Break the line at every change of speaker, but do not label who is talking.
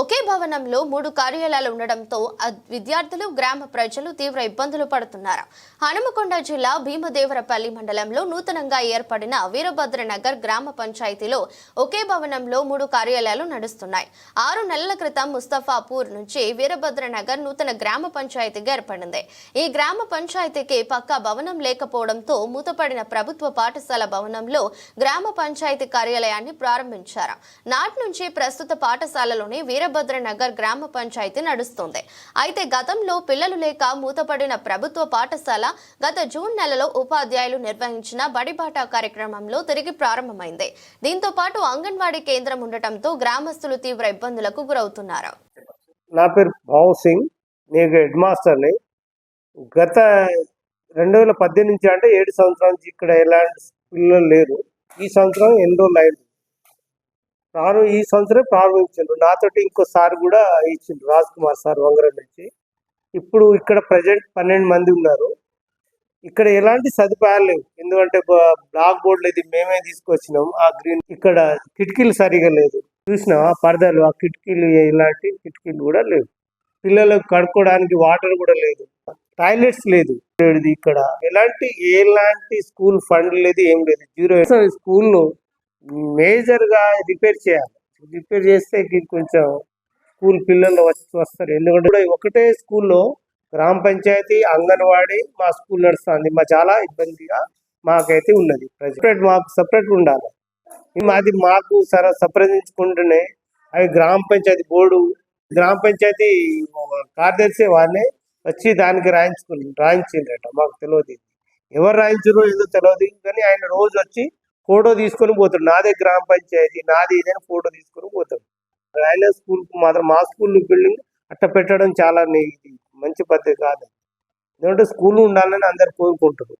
ఒకే భవనంలో మూడు కార్యాలయాలు ఉండడంతో విద్యార్థులు గ్రామ ప్రజలు తీవ్ర ఇబ్బందులు పడుతున్నారు. హనుమకొండ జిల్లా భీమదేవరపల్లి మండలంలో నూతనంగా ఏర్పడిన వీరభద్ర నగర్ గ్రామ పంచాయతీలో ఒకే భవనంలో మూడు కార్యాలయాలు నడుస్తున్నాయి. ఆరు నెలల క్రితం ముస్తఫాపూర్ నుంచి వీరభద్ర నగర్ నూతన గ్రామ పంచాయతీగా ఏర్పడింది. ఈ గ్రామ పంచాయతీకి పక్కా భవనం లేకపోవడంతో మూతపడిన ప్రభుత్వ పాఠశాల భవనంలో గ్రామ పంచాయతీ కార్యాలయాన్ని ప్రారంభించారు. నాటి నుంచి ప్రస్తుత పాఠశాలలోనే వీరభద్ర నగర్ గ్రామ పంచాయతీ నడుస్తుంది. అయితే గతంలో పిల్లలు లేక మూతపడిన ప్రభుత్వ పాఠశాల గత జూన్ నెలలో ఉపాధ్యాయులు నిర్వహించిన బడిబాట కార్యక్రమంలో తిరిగి ప్రారంభమైంది. దీంతో పాటు అంగన్వాడీ కేంద్రం ఉండటంతో గ్రామస్తులు తీవ్ర ఇబ్బందులకు గురవుతున్నారు.
నా పేరు భావ్ సింగ్. నేను హెడ్ మాస్టర్ని. గత రెండు వేల పద్దెనిమిది నుంచి అంటే ఏడు సంవత్సరాల నుంచి ఇక్కడ ఎలాంటి పిల్లలు లేరు. ఈ సంవత్సరం ఎన్రోల్ అయింది తాను ఈ సంవత్సరం ప్రారంభించారు నాతోటి ఇంకో సార్ కూడా ఇచ్చిండ్రు రాజ్ కుమార్ సార్ వంగరం నుంచి. ఇప్పుడు ఇక్కడ ప్రజెంట్ పన్నెండు మంది ఉన్నారు. ఇక్కడ ఎలాంటి సదుపాయాలు లేవు. ఎందుకంటే బ్లాక్ బోర్డులు ఇది మేమే తీసుకొచ్చినాం. ఆ గ్రీన్ ఇక్కడ కిటికీలు సరిగా లేదు. చూసినావా? పరదాలు ఆ కిటికీలు ఇలాంటి కిటికీలు కూడా లేవు. పిల్లలకు కడుక్కోవడానికి వాటర్ కూడా లేదు. టాయిలెట్స్ లేదు. ఇక్కడ ఎలాంటి ఎలాంటి స్కూల్ ఫండ్ లేదు ఏం లేదు. జీరో స్కూల్ మేజర్గా మేజర్గా రిపేర్ చేయాలి. రిపేర్ చేస్తే కొంచెం స్కూల్ పిల్లలు వచ్చి వస్తారు. ఎందుకంటే ఒకటే స్కూల్లో గ్రామ పంచాయతీ అంగన్వాడీ మా స్కూల్ నడుస్తుంది. మా చాలా ఇబ్బందిగా మాకైతే ఉన్నది. సపరేట్ మాకు సపరేట్ ఉండాలి. అది మాకు సర సంప్రదించుకుంటూనే అవి గ్రామ పంచాయతీ బోర్డు గ్రామ పంచాయతీ కార్యదర్శి వాళ్ళే వచ్చి దానికి రాయించుకుని రాయించిండ్రట. మాకు తెలియదు ఎవరు రాయించారో ఏదో తెలియదు. కానీ ఆయన రోజు వచ్చి ఫోటో తీసుకొని పోతాడు. నాదే గ్రామ పంచాయతీ నాది ఏదైనా ఫోటో తీసుకొని పోతాడు. ఆయన స్కూల్ మాత్రం మా స్కూల్ బిల్డింగ్ అట్ట పెట్టడం చాలా మంచి పద్ధతి కాదు ఎందుకంటే స్కూల్ ఉండాలని అందరు కోరుకుంటారు.